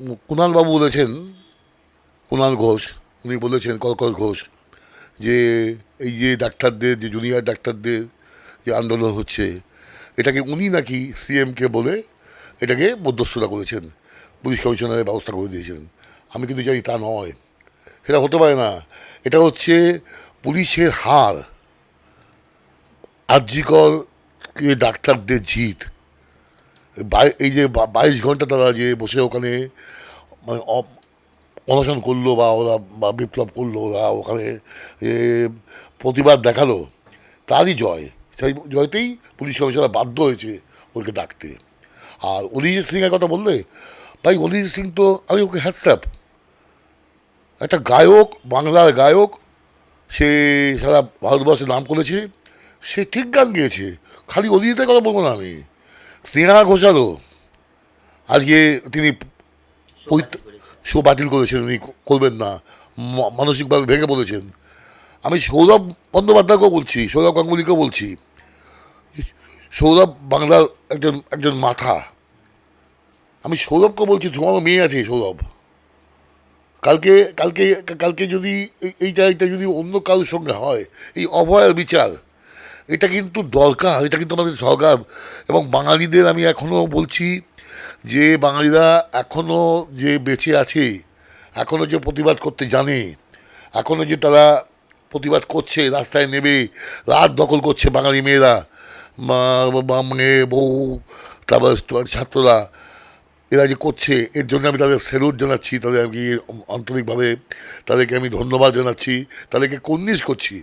কুণালবাবু বলেছেন, কুণাল ঘোষ, উনি বলেছেন, কলকল ঘোষ, যে এই যে ডাক্তারদের, যে জুনিয়র ডাক্তারদের যে আন্দোলন হচ্ছে, এটাকে উনি নাকি সিএমকে বলে এটাকে মধ্যস্থতা করেছেন, পুলিশ কমিশনারের ব্যবস্থা করে দিয়েছেন। আমি কিন্তু জানি তা নয়। সেটা হতে পারে না। এটা হচ্ছে পুলিশের হার। আর্যিকর ডাক্তারদের জিত। এই যে বাইশ ঘণ্টা তারা যে বসে ওখানে মানে অনশন করল বা ওরা বা বিপ্লব করল, ওরা ওখানে প্রতিবাদ দেখাল, তারই জয়। সেই জয়তেই পুলিশ কমিশনার বাধ্য হয়েছে ওকে ডাকতে। আর অরিজিৎ সিংয়ের কথা বললে, ভাই অরিজিৎ সিং তো, আমি ওকে হ্যাটসঅ্যাপ একটা গায়ক, বাংলার গায়ক, সে সারা ভারতবর্ষে নাম করেছে, সে ঠিক গান গেয়েছে। খালি অরিজিতের কথা বলব না আমি। স্নেহা ঘোষালও আজকে তিনি শো বাতিল করেছেন, উনি করবেন না। মানসিকভাবে ভেঙে পড়েছেন। আমি সৌরভ বন্দ্যোপাধ্যায়কেও বলছি, সৌরভ গাঙ্গুলিকেও বলছি। সৌরভ বাংলার একজন একজন মাথা। আমি সৌরভকে বলছি, তোমারও মেয়ে আছে সৌরভ। কালকে কালকে কালকে যদি এই- এইটা এটা যদি অন্য কারোর সঙ্গে হয়, এই অভয়ার বিচার এটা কিন্তু দরকার, এটা কিন্তু আমাদের সরকার এবং বাঙালিদের আমি এখনও বলছি যে বাঙালিরা এখনও যে বেঁচে আছে এখনও যে প্রতিবাদ করতে জানে এখনও যে তারা প্রতিবাদ করছে, রাস্তায় নেবে, রাত দখল করছে বাঙালি মেয়েরা, মা- বা- মানে বউ, তারপর ছাত্ররা, এরা যে করছে, এর জন্য আমি তাদের স্যালুট জানাচ্ছি, তাদের আমি আন্তরিকভাবে তাদেরকে আমি ধন্যবাদ জানাচ্ছি, তাদেরকে কন্নিস করছি।